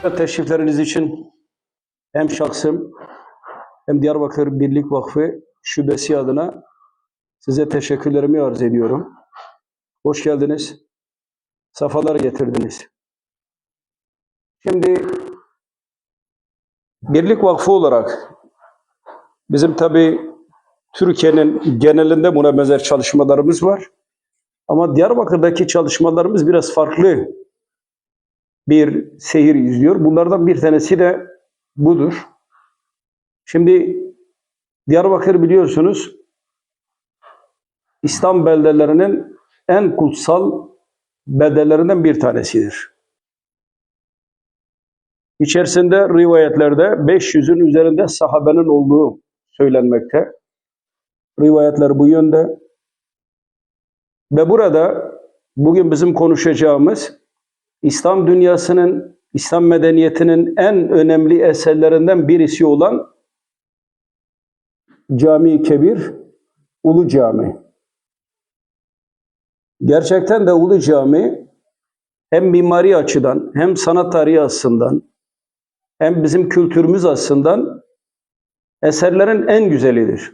Teşrifleriniz için hem şahsım hem Diyarbakır Birlik Vakfı Şubesi adına size teşekkürlerimi arz ediyorum. Hoş geldiniz. Safalar getirdiniz. Şimdi Birlik Vakfı olarak bizim tabi Türkiye'nin genelinde buna benzer çalışmalarımız var. Ama Diyarbakır'daki çalışmalarımız biraz farklı bir seyir izliyor. Bunlardan bir tanesi de budur. Şimdi Diyarbakır biliyorsunuz İslam beldelerinin en kutsal beldelerinden bir tanesidir. İçerisinde rivayetlerde 500'ün üzerinde sahabenin olduğu söylenmekte. Rivayetler bu yönde. Ve burada bugün bizim konuşacağımız İslam dünyasının, İslam medeniyetinin en önemli eserlerinden birisi olan Cami-i Kebir, Ulu Cami. Gerçekten de Ulu Cami hem mimari açıdan, hem sanat tarihi açısından, hem bizim kültürümüz açısından eserlerin en güzelidir.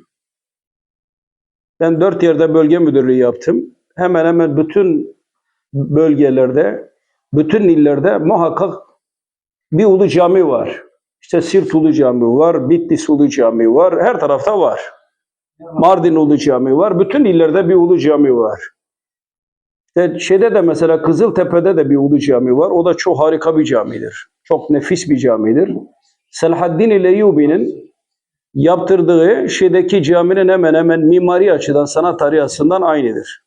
Ben dört yerde bölge müdürlüğü yaptım. Hemen hemen bütün bölgelerde, bütün illerde muhakkak bir ulu cami var. İşte Sirt Ulu Cami var, Bitlis Ulu Cami var, her tarafta var. Mardin Ulu Cami var, bütün illerde bir Ulu Cami var. İşte şeyde de mesela Kızıltepe'de de bir Ulu Cami var. O da çok harika bir camidir. Çok nefis bir camidir. Selahaddin Eyyubi'nin yaptırdığı şeydeki caminin hemen hemen mimari açıdan, sanat tarihi açısından aynıdır.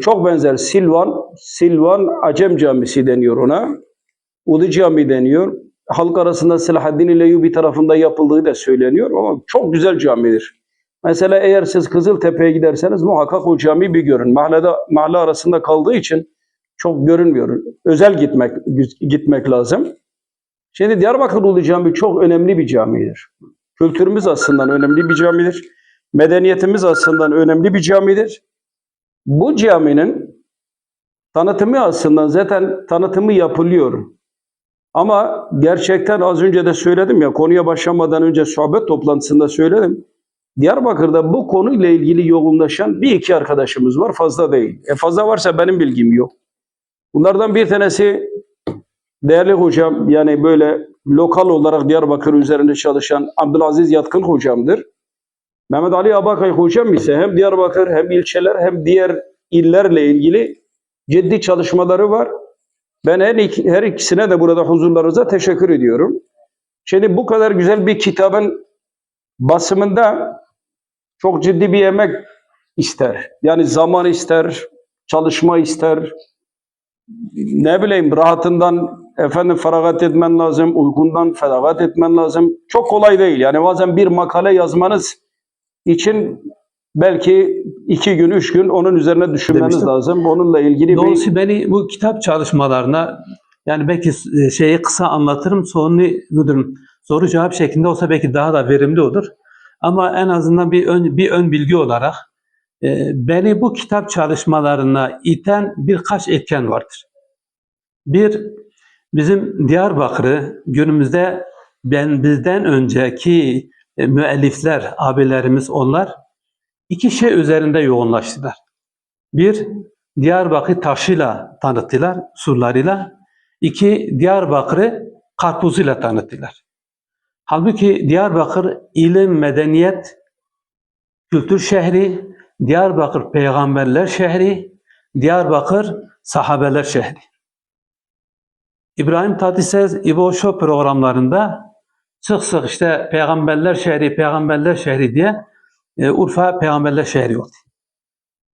Çok benzer. Silvan, Silvan Acem Camisi deniyor ona. Ulu Cami deniyor. Halk arasında Selahaddin Eyyubi tarafında yapıldığı da söyleniyor ama çok güzel camidir. Mesela eğer siz Kızıltepe'ye giderseniz muhakkak o camiyi bir görün. Mahallede, mahalle arasında kaldığı için çok görünmüyor. Özel gitmek gitmek lazım. Şimdi Diyarbakır Ulu Cami çok önemli bir camidir. Kültürümüz aslında önemli bir camidir. Medeniyetimiz aslında önemli bir camidir. Bu caminin tanıtımı aslında zaten tanıtımı yapılıyor. Ama gerçekten az önce de söyledim ya konuya başlamadan önce sohbet toplantısında söyledim. Diyarbakır'da bu konuyla ilgili yoğunlaşan bir iki arkadaşımız var fazla değil. E fazla varsa benim bilgim yok. Bunlardan bir tanesi değerli hocam yani böyle lokal olarak Diyarbakır üzerinde çalışan Abdülaziz Yatkın hocamdır. Mehmet Ali Abakay hocam ise hem Diyarbakır hem ilçeler hem diğer illerle ilgili ciddi çalışmaları var. Ben her, iki, her ikisine de burada huzurlarınıza teşekkür ediyorum. Şimdi bu kadar güzel bir kitabın basımında çok ciddi bir emek ister. Yani zaman ister, çalışma ister. Ne bileyim rahatından efendim feragat etmen lazım, uykundan feragat etmen lazım. Çok kolay değil. Yani bazen bir makale yazmanız için belki iki gün, üç gün onun üzerine düşünmeniz Demiştim. lazım. Onunla ilgili bir... Dolayısıyla beni bu kitap çalışmalarına yani belki e, şeyi kısa anlatırım sonunu müdürüm soru cevap şeklinde olsa belki daha da verimli olur. Ama en azından bir ön, bir ön bilgi olarak e, beni bu kitap çalışmalarına iten birkaç etken vardır. Bir, bizim Diyarbakır'ı günümüzde ben bizden önceki e, müellifler, abilerimiz onlar iki şey üzerinde yoğunlaştılar. Bir, Diyarbakır taşıyla tanıttılar, surlarıyla. İki, Diyarbakır'ı karpuzuyla tanıttılar. Halbuki Diyarbakır ilim, medeniyet, kültür şehri, Diyarbakır peygamberler şehri, Diyarbakır sahabeler şehri. İbrahim Tatlıses İbo Show programlarında sık sık işte peygamberler şehri, peygamberler şehri diye e, Urfa peygamberler şehri oldu.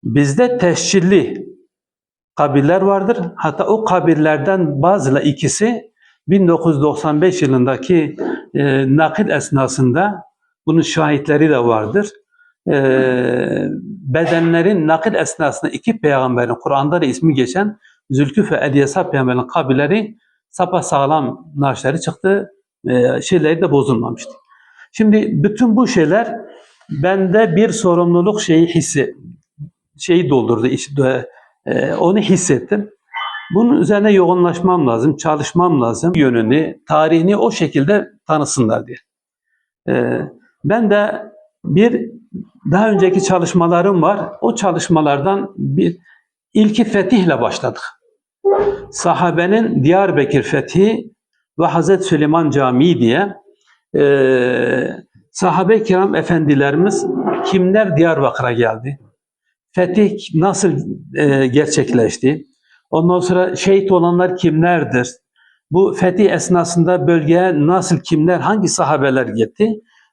Bizde tescilli kabirler vardır. Hatta o kabirlerden bazıla ikisi 1995 yılındaki e, nakil esnasında bunun şahitleri de vardır. E, bedenlerin nakil esnasında iki peygamberin Kur'an'da da ismi geçen Zülküf ve Elyesa peygamberin kabirleri sapasağlam naşları çıktı. E, şeyleri de bozulmamıştı. Şimdi bütün bu şeyler bende bir sorumluluk şeyi hissi şeyi doldurdu. işte, e, onu hissettim. Bunun üzerine yoğunlaşmam lazım, çalışmam lazım. Yönünü, tarihini o şekilde tanısınlar diye. Ee, ben de bir daha önceki çalışmalarım var. O çalışmalardan bir ilki fetihle başladık. Sahabenin Diyarbakır fethi ve Hazreti Süleyman Camii diye e, sahabe kiram efendilerimiz kimler Diyarbakır'a geldi? Fetih nasıl e, gerçekleşti? Ondan sonra şehit olanlar kimlerdir? Bu fetih esnasında bölgeye nasıl kimler, hangi sahabeler gitti?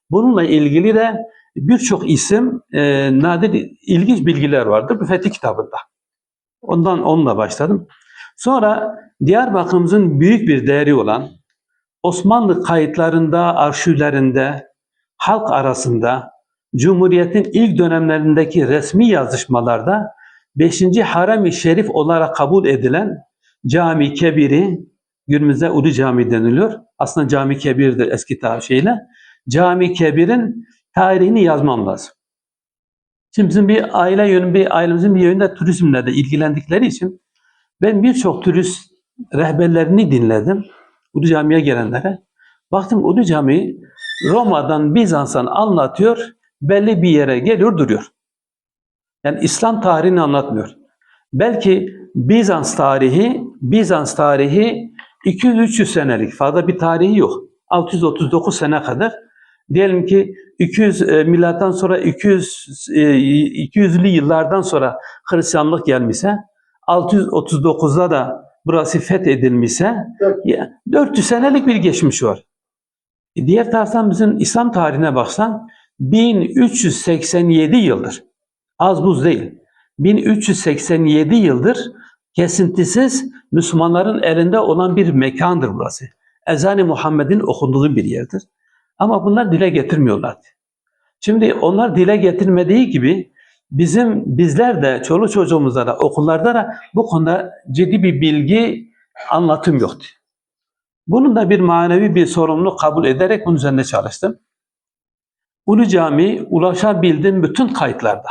Bununla ilgili de birçok isim, e, nadir ilginç bilgiler vardır bu fetih kitabında. Ondan onunla başladım. Sonra Diyarbakır'ımızın büyük bir değeri olan Osmanlı kayıtlarında, arşivlerinde, halk arasında, Cumhuriyet'in ilk dönemlerindeki resmi yazışmalarda 5. Harem-i Şerif olarak kabul edilen Cami Kebir'i, günümüzde Ulu Cami deniliyor. Aslında Cami Kebir'dir eski şeyle. Cami Kebir'in tarihini yazmam lazım. Şimdi bizim bir aile yönü, bir ailemizin bir yönünde turizmle de ilgilendikleri için ben birçok turist rehberlerini dinledim. Ulu Cami'ye gelenlere. Baktım Ulu Cami Roma'dan Bizans'tan anlatıyor, belli bir yere geliyor duruyor. Yani İslam tarihini anlatmıyor. Belki Bizans tarihi, Bizans tarihi 200-300 senelik fazla bir tarihi yok. 639 sene kadar. Diyelim ki 200 e, milattan sonra 200 e, 200'lü yıllardan sonra Hristiyanlık gelmişse 639'da da burası fethedilmişse ya, 400 senelik bir geçmiş var. E, Diğer taraftan bizim İslam tarihine baksan 1387 yıldır. Az buz değil. 1387 yıldır kesintisiz Müslümanların elinde olan bir mekandır burası. Ezan-ı Muhammed'in okunduğu bir yerdir. Ama bunlar dile getirmiyorlardı. Şimdi onlar dile getirmediği gibi bizim bizler de çoluk çocuğumuzda da okullarda da bu konuda ciddi bir bilgi anlatım yoktu. Bunun da bir manevi bir sorumluluk kabul ederek bunun üzerinde çalıştım. Ulu Cami ulaşabildiğim bütün kayıtlarda,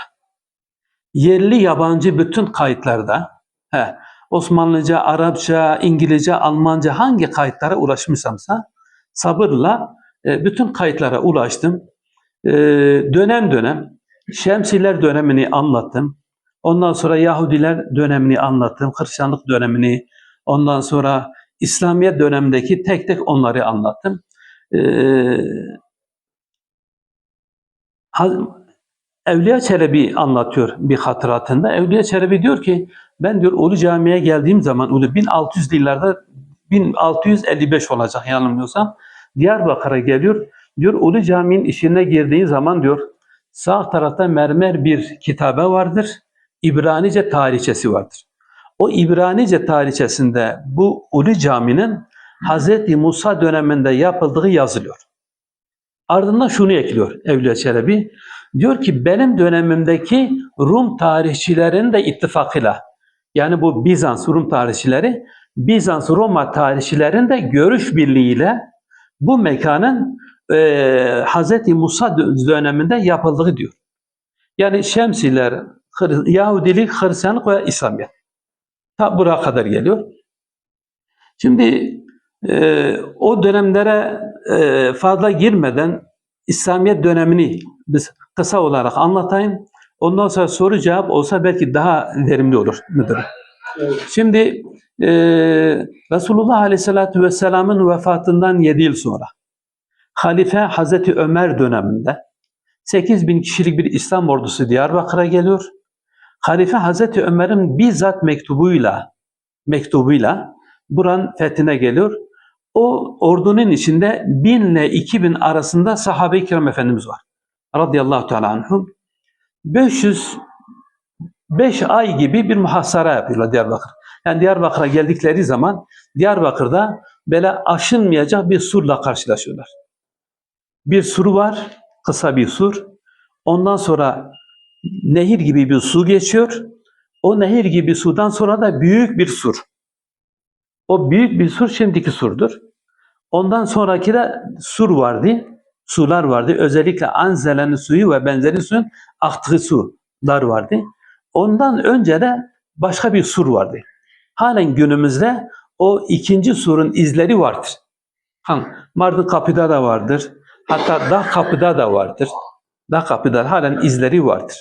yerli yabancı bütün kayıtlarda, he, Osmanlıca, Arapça, İngilizce, Almanca hangi kayıtlara ulaşmışsamsa sabırla e, bütün kayıtlara ulaştım. E, dönem dönem Şemsiler dönemini anlattım. Ondan sonra Yahudiler dönemini anlattım. Hristiyanlık dönemini, ondan sonra İslamiyet dönemindeki tek tek onları anlattım. Ee, Evliya Çelebi anlatıyor bir hatıratında. Evliya Çelebi diyor ki ben diyor Ulu Cami'ye geldiğim zaman Ulu 1600'lü yıllarda 1655 olacak yanılmıyorsam Diyarbakır'a geliyor. Diyor Ulu Cami'nin işine girdiği zaman diyor sağ tarafta mermer bir kitabe vardır. İbranice tarihçesi vardır. O İbranice tarihçesinde bu Ulu Cami'nin Hz. Musa döneminde yapıldığı yazılıyor. Ardından şunu ekliyor Evliya Çelebi. Diyor ki benim dönemimdeki Rum tarihçilerin de ittifakıyla yani bu Bizans Rum tarihçileri Bizans Roma tarihçilerin de görüş birliğiyle bu mekanın e, Hz. Musa döneminde yapıldığı diyor. Yani Şemsiler, Yahudilik, Hristiyanlık ve İslamiyet. Ta buraya kadar geliyor. Şimdi e, o dönemlere e, fazla girmeden İslamiyet dönemini biz kısa olarak anlatayım. Ondan sonra soru cevap olsa belki daha verimli olur müdürüm. Şimdi e, Resulullah Aleyhisselatü Vesselam'ın vefatından 7 yıl sonra Halife Hazreti Ömer döneminde 8 bin kişilik bir İslam ordusu Diyarbakır'a geliyor. Halife Hazreti Ömer'in bizzat mektubuyla mektubuyla buranın fethine geliyor. O ordunun içinde 1000 ile 2000 arasında sahabe-i kiram efendimiz var. Radıyallahu teala anhum. 500 5 ay gibi bir muhasara yapıyorlar Diyarbakır. Yani Diyarbakır'a geldikleri zaman Diyarbakır'da böyle aşınmayacak bir surla karşılaşıyorlar. Bir sur var, kısa bir sur. Ondan sonra nehir gibi bir su geçiyor. O nehir gibi sudan sonra da büyük bir sur. O büyük bir sur şimdiki surdur. Ondan sonraki de sur vardı. Sular vardı. Özellikle Anzelen'in suyu ve benzeri suyun aktığı sular vardı. Ondan önce de başka bir sur vardı. halen günümüzde o ikinci surun izleri vardır. Mardin Kapı'da da vardır. Hatta Dağ Kapı'da da vardır. Dağ Kapı'da halen izleri vardır.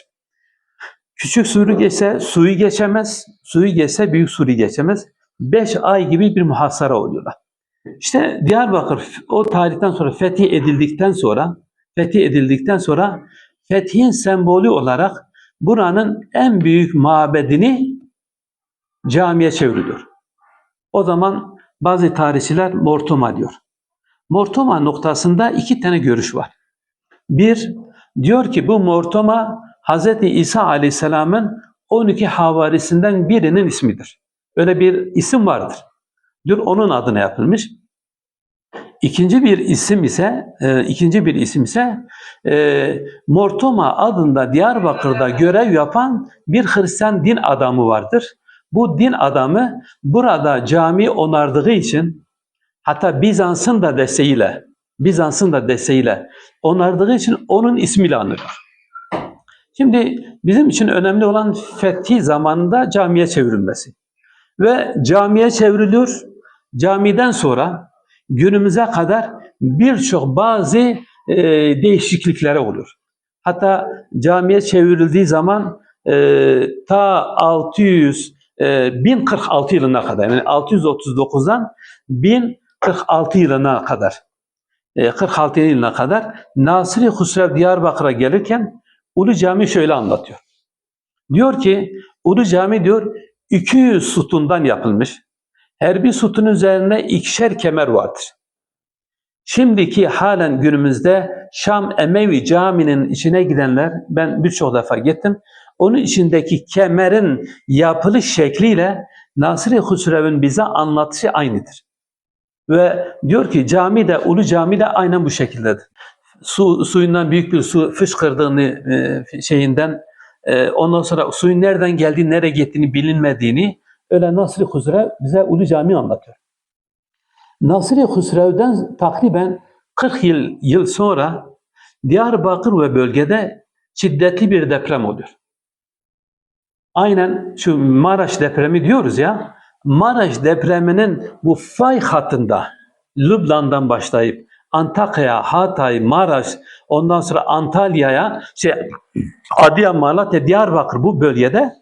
Küçük suru geçse suyu geçemez, suyu geçse büyük suru geçemez. Beş ay gibi bir muhasara oluyorlar. İşte Diyarbakır o tarihten sonra fetih edildikten sonra fetih edildikten sonra fethin sembolü olarak buranın en büyük mabedini camiye çevriliyor. O zaman bazı tarihçiler Mortoma diyor. Mortoma noktasında iki tane görüş var. Bir, diyor ki bu Mortoma Hz. İsa Aleyhisselam'ın 12 havarisinden birinin ismidir. Öyle bir isim vardır. Diyor onun adına yapılmış. İkinci bir isim ise, e, ikinci bir isim ise e, Mortoma adında Diyarbakır'da görev yapan bir Hristiyan din adamı vardır. Bu din adamı burada cami onardığı için hatta Bizans'ın da desteğiyle Bizans'ın da desteğiyle onardığı için onun ismiyle anılıyor. Şimdi bizim için önemli olan fethi zamanında camiye çevrilmesi. Ve camiye çevriliyor. Camiden sonra günümüze kadar birçok bazı e, değişikliklere oluyor. Hatta camiye çevrildiği zaman e, ta 600 e, 1046 yılına kadar yani 639'dan 1046 yılına kadar e, 46 yılına kadar Nasri Husrev Diyarbakır'a gelirken Ulu Cami şöyle anlatıyor. Diyor ki Ulu Cami diyor 200 sütundan yapılmış. Her bir sütun üzerine ikişer kemer vardır. Şimdiki halen günümüzde Şam Emevi Camii'nin içine gidenler, ben birçok defa gittim, onun içindeki kemerin yapılış şekliyle Nasri Husrev'in bize anlatışı aynıdır. Ve diyor ki cami de, Ulu Cami de aynen bu şekildedir. Su, suyundan büyük bir su fışkırdığını e, şeyinden, e, ondan sonra suyun nereden geldiğini, nereye gittiğini bilinmediğini öyle Nasri Husrev bize Ulu Cami anlatıyor. Nasri Husrev'den takriben 40 yıl, yıl sonra Diyarbakır ve bölgede şiddetli bir deprem oluyor. Aynen şu Maraş depremi diyoruz ya. Maraş depreminin bu fay hattında Lübnan'dan başlayıp Antakya, Hatay, Maraş, ondan sonra Antalya'ya, şey, Adıyaman, Malatya, Diyarbakır bu bölgede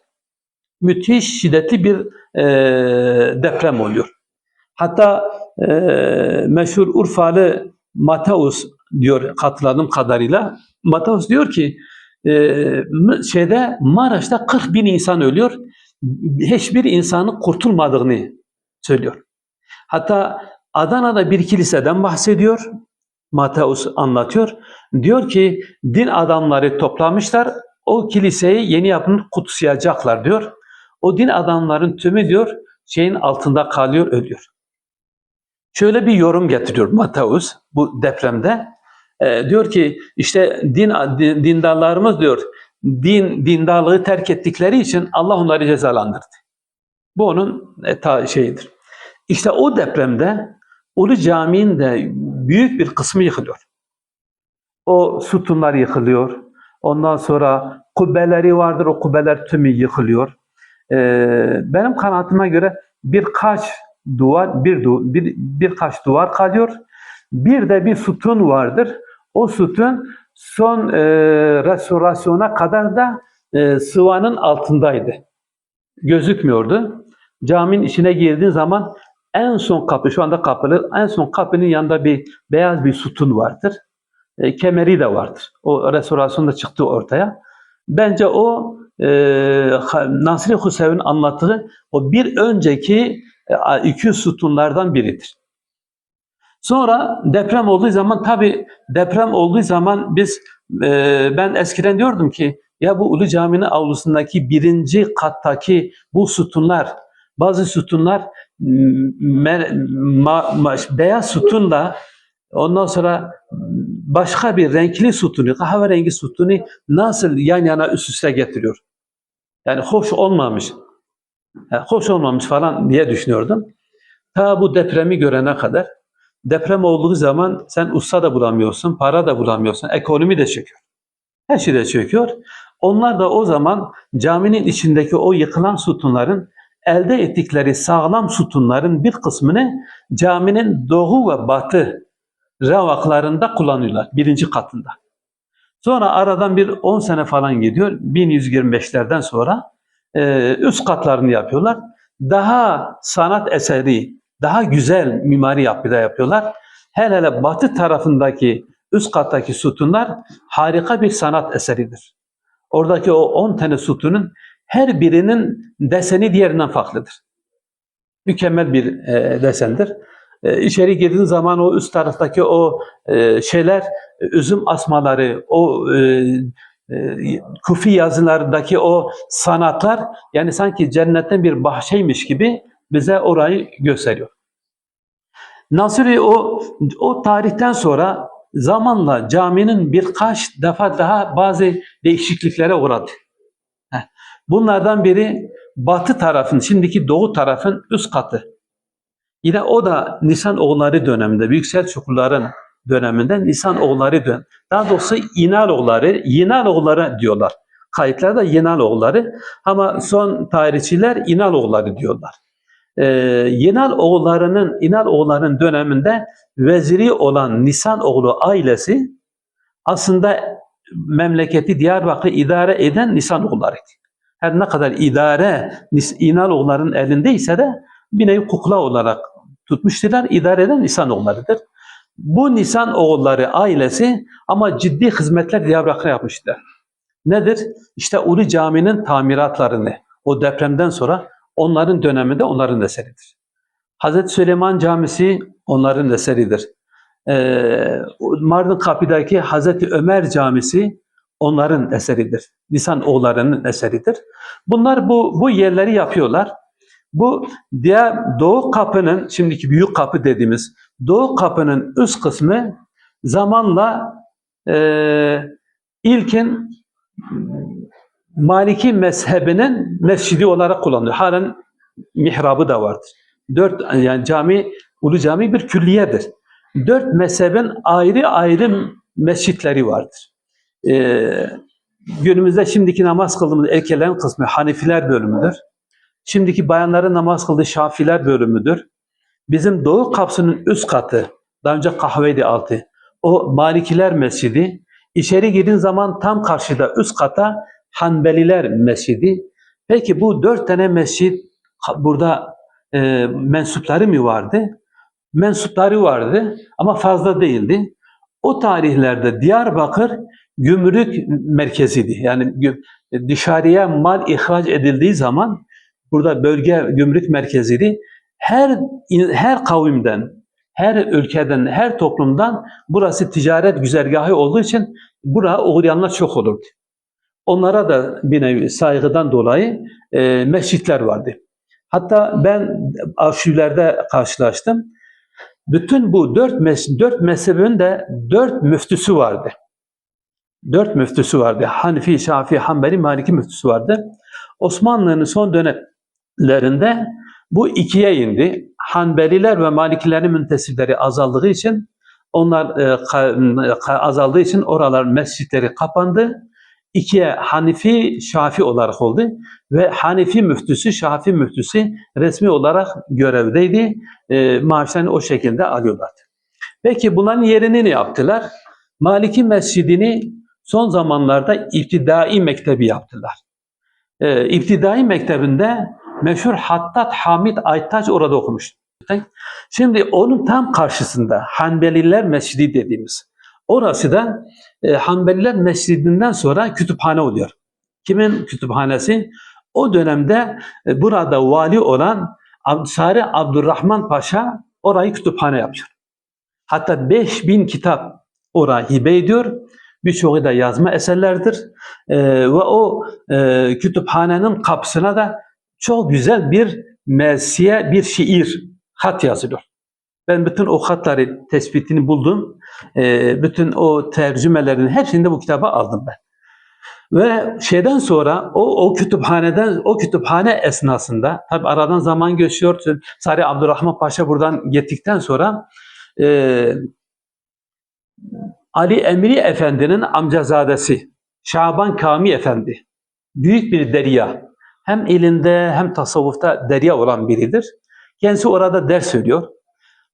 müthiş şiddetli bir e, deprem oluyor. Hatta e, meşhur Urfalı Mateus diyor hatırladığım kadarıyla. Mateus diyor ki e, şeyde Maraş'ta 40 bin insan ölüyor. Hiçbir insanın kurtulmadığını söylüyor. Hatta Adana'da bir kiliseden bahsediyor. Mateus anlatıyor. Diyor ki din adamları toplamışlar. O kiliseyi yeni yapını kutsayacaklar diyor. O din adamların tümü diyor şeyin altında kalıyor, ölüyor. Şöyle bir yorum getiriyor Mateus bu depremde. E, diyor ki işte din dindarlarımız diyor din dindarlığı terk ettikleri için Allah onları cezalandırdı. Bu onun e, ta şeyidir. İşte o depremde Ulu Camii'nin de büyük bir kısmı yıkılıyor. O sütunlar yıkılıyor. Ondan sonra kubbeleri vardır. O kubbeler tümü yıkılıyor. Ee, benim kanaatime göre birkaç duvar, bir, du, bir birkaç duvar kalıyor. Bir de bir sütun vardır. O sütun son e, restorasyona kadar da e, sıvanın altındaydı. Gözükmüyordu. Caminin içine girdiğin zaman en son kapı, şu anda kapalı, en son kapının yanında bir beyaz bir sütun vardır. E, kemeri de vardır. O restorasyonda çıktı ortaya. Bence o e, Nasri Hüseyin'in anlattığı o bir önceki e, iki sütunlardan biridir. Sonra deprem olduğu zaman tabi deprem olduğu zaman biz e, ben eskiden diyordum ki ya bu Ulu Cami'nin avlusundaki birinci kattaki bu sütunlar bazı sütunlar me, ma, ma, beyaz sütunla ondan sonra başka bir renkli sütunu, kahverengi sütunu nasıl yan yana üst üste getiriyor? Yani hoş olmamış. Yani hoş olmamış falan diye düşünüyordum. Ta bu depremi görene kadar deprem olduğu zaman sen usta da bulamıyorsun, para da bulamıyorsun, ekonomi de çöküyor. Her şey de çöküyor. Onlar da o zaman caminin içindeki o yıkılan sütunların elde ettikleri sağlam sütunların bir kısmını caminin doğu ve batı revaklarında kullanıyorlar. Birinci katında. Sonra aradan bir 10 sene falan gidiyor. 1125'lerden sonra e, üst katlarını yapıyorlar. Daha sanat eseri, daha güzel mimari yapıda yapıyorlar. Hele hele batı tarafındaki üst kattaki sütunlar harika bir sanat eseridir. Oradaki o 10 tane sütunun her birinin deseni diğerinden farklıdır. Mükemmel bir e, desendir. E, içeri girdiğin zaman o üst taraftaki o e, şeyler, üzüm asmaları, o e, e, kufi yazılardaki o sanatlar yani sanki cennetten bir bahçeymiş gibi bize orayı gösteriyor. Nasiri o o tarihten sonra zamanla caminin birkaç defa daha bazı değişikliklere uğradı. Bunlardan biri batı tarafın, şimdiki doğu tarafın üst katı. Yine o da Nisan oğulları döneminde, Büyük Selçukluların döneminde Nisan oğulları dön. Daha doğrusu İnal oğulları, Yinal oğulları diyorlar. Kayıtlarda Yinal oğulları ama son tarihçiler İnal oğulları diyorlar. Ee, Yinal oğullarının, İnal oğullarının döneminde veziri olan Nisan oğlu ailesi aslında memleketi Diyarbakır'ı idare eden Nisan oğullarıydı. Her ne kadar idare İnal oğullarının elindeyse de bir nevi kukla olarak tutmuştular. idare eden Nisan oğullarıdır. Bu Nisan oğulları ailesi ama ciddi hizmetler Diyarbakır'a yapmışlar. Nedir? İşte Ulu Cami'nin tamiratlarını o depremden sonra onların döneminde onların eseridir. Hazreti Süleyman Camisi onların eseridir. Ee, Mardin Kapı'daki Hazreti Ömer Camisi onların eseridir. Nisan oğullarının eseridir. Bunlar bu, bu yerleri yapıyorlar. Bu diğer Doğu Kapı'nın, şimdiki Büyük Kapı dediğimiz Doğu Kapı'nın üst kısmı zamanla e, ilkin Maliki mezhebinin mescidi olarak kullanılıyor. Halen mihrabı da vardır. Dört yani cami, Ulu Cami bir külliyedir. Dört mezhebin ayrı ayrı mescitleri vardır. Ee, günümüzde şimdiki namaz kıldığımız erkeklerin kısmı Hanifiler bölümüdür. Şimdiki bayanların namaz kıldığı Şafiler bölümüdür. Bizim Doğu Kapsı'nın üst katı, daha önce kahveydi altı, o Malikiler Mescidi. İçeri girdiğin zaman tam karşıda üst kata Hanbeliler Mescidi. Peki bu dört tane mescid ha- burada e, mensupları mı vardı? Mensupları vardı ama fazla değildi. O tarihlerde Diyarbakır gümrük merkeziydi. Yani gü- dışarıya mal ihraç edildiği zaman burada bölge gümrük merkeziydi. Her her kavimden, her ülkeden, her toplumdan burası ticaret güzergahı olduğu için buraya uğrayanlar çok olurdu. Onlara da bir nevi saygıdan dolayı e, mescitler vardı. Hatta ben arşivlerde karşılaştım. Bütün bu dört, mes dört mezhebin de dört müftüsü vardı. Dört müftüsü vardı. Hanifi, Şafii, Hanbeli, Maliki müftüsü vardı. Osmanlı'nın son dönemlerinde bu ikiye indi. Hanbeliler ve Malikilerin müntesipleri azaldığı için onlar e, azaldığı için oralar mescitleri kapandı. İkiye Hanifi, Şafi olarak oldu ve Hanifi müftüsü, Şafi müftüsü resmi olarak görevdeydi. E, maaşlarını o şekilde alıyorlardı. Peki bunların yerini ne yaptılar? Maliki Mescidini son zamanlarda İptidai Mektebi yaptılar. E, İptidai Mektebi'nde meşhur Hattat Hamid Aytaç orada okumuş. Şimdi onun tam karşısında Hanbeliler Mescidi dediğimiz. Orası da e, Hanbeliler Mescidinden sonra kütüphane oluyor. Kimin kütüphanesi? O dönemde e, burada vali olan Sari Abdurrahman Paşa orayı kütüphane yapıyor. Hatta 5000 kitap oraya hibe ediyor. Birçoğu da yazma eserlerdir. E, ve o e, kütüphanenin kapısına da çok güzel bir mersiye, bir şiir, hat yazılıyor. Ben bütün o hatları tespitini buldum. E, bütün o tercümelerin hepsini de bu kitaba aldım ben. Ve şeyden sonra o, o kütüphaneden, o kütüphane esnasında, tabi aradan zaman geçiyor. Sari Abdurrahman Paşa buradan gittikten sonra e, Ali Emri Efendi'nin amcazadesi Şaban Kami Efendi büyük bir derya hem ilinde hem tasavvufta derya olan biridir. Kendisi orada ders veriyor.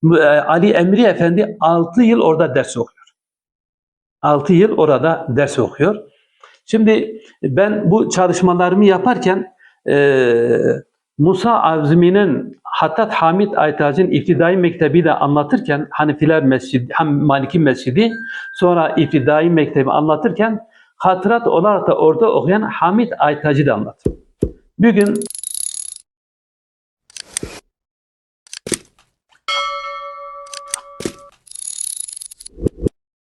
E, Ali Emri Efendi 6 yıl orada ders okuyor. 6 yıl orada ders okuyor. Şimdi ben bu çalışmalarımı yaparken e, Musa Azmi'nin Hattat Hamid Aytaç'ın İptidai Mektebi de anlatırken Hanifiler Mescidi, hem Maliki Mescidi sonra İptidai Mektebi anlatırken hatırat olarak da orada okuyan Hamid Aytaç'ı da anlatır. Bir gün